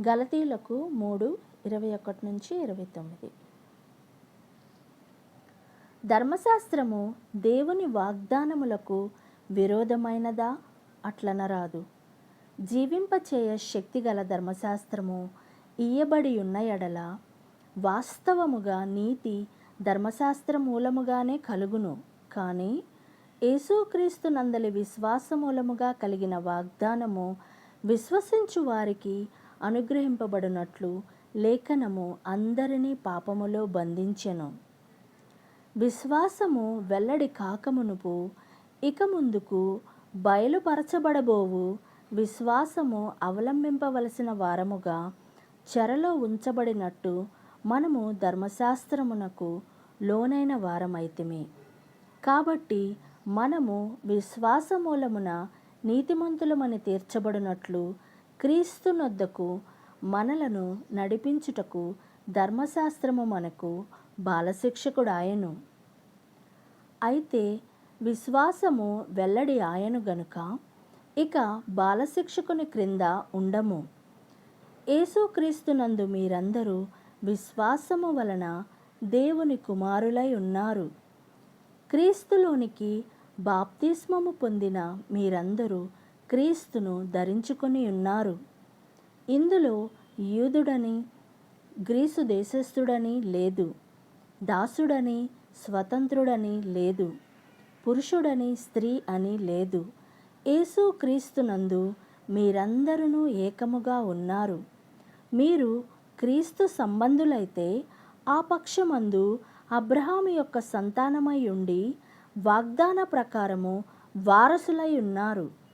గలతీలకు మూడు ఇరవై ఒకటి నుంచి ఇరవై తొమ్మిది. ధర్మశాస్త్రము దేవుని వాగ్దానములకు విరోధమైనదా? అట్లనరాదు. జీవింపచేయ శక్తి గల ధర్మశాస్త్రము ఇయ్యబడి ఉన్న ఎడల వాస్తవముగా నీతి ధర్మశాస్త్ర మూలముగానే కలుగును. కానీ యేసుక్రీస్తు నందలి విశ్వాస మూలముగా కలిగిన వాగ్దానము విశ్వసించు వారికి అనుగ్రహింపబడినట్లు లేఖనము అందరినీ పాపములో బంధించెను. విశ్వాసము వెల్లడి కాకమునుపు ఇక ముందుకు బయలుపరచబడబోవు. విశ్వాసము అవలంబింపవలసిన వారముగా చెరలో ఉంచబడినట్టు మనము ధర్మశాస్త్రమునకు లోనైన వారమైతిమి. కాబట్టి మనము విశ్వాసమూలమున నీతిమంతులమని తీర్చబడినట్లు క్రీస్తునొద్దకు మనలను నడిపించుటకు ధర్మశాస్త్రము మనకు బాలశిక్షకుడాయను. అయితే విశ్వాసము వెల్లడి ఆయను గనుక ఇక బాలశిక్షకుని క్రింద ఉండము. యేసుక్రీస్తునందు మీరందరూ విశ్వాసము వలన దేవుని కుమారులై ఉన్నారు. క్రీస్తులోనికి బాప్తిస్మము పొందిన మీరందరూ క్రీస్తును ధరించుకొని ఉన్నారు. ఇందులో యూదుడని గ్రీసు దేశస్థుడని లేదు. దాసుడని స్వతంత్రుడని లేదు. పురుషుడని స్త్రీ అని లేదు. యేసు క్రీస్తునందు మీరందరూ ఏకముగా ఉన్నారు. మీరు క్రీస్తు సంబంధులైతే ఆ పక్షమందు అబ్రహాము యొక్క సంతానమై ఉండి వాగ్దాన ప్రకారము వారసులై ఉన్నారు.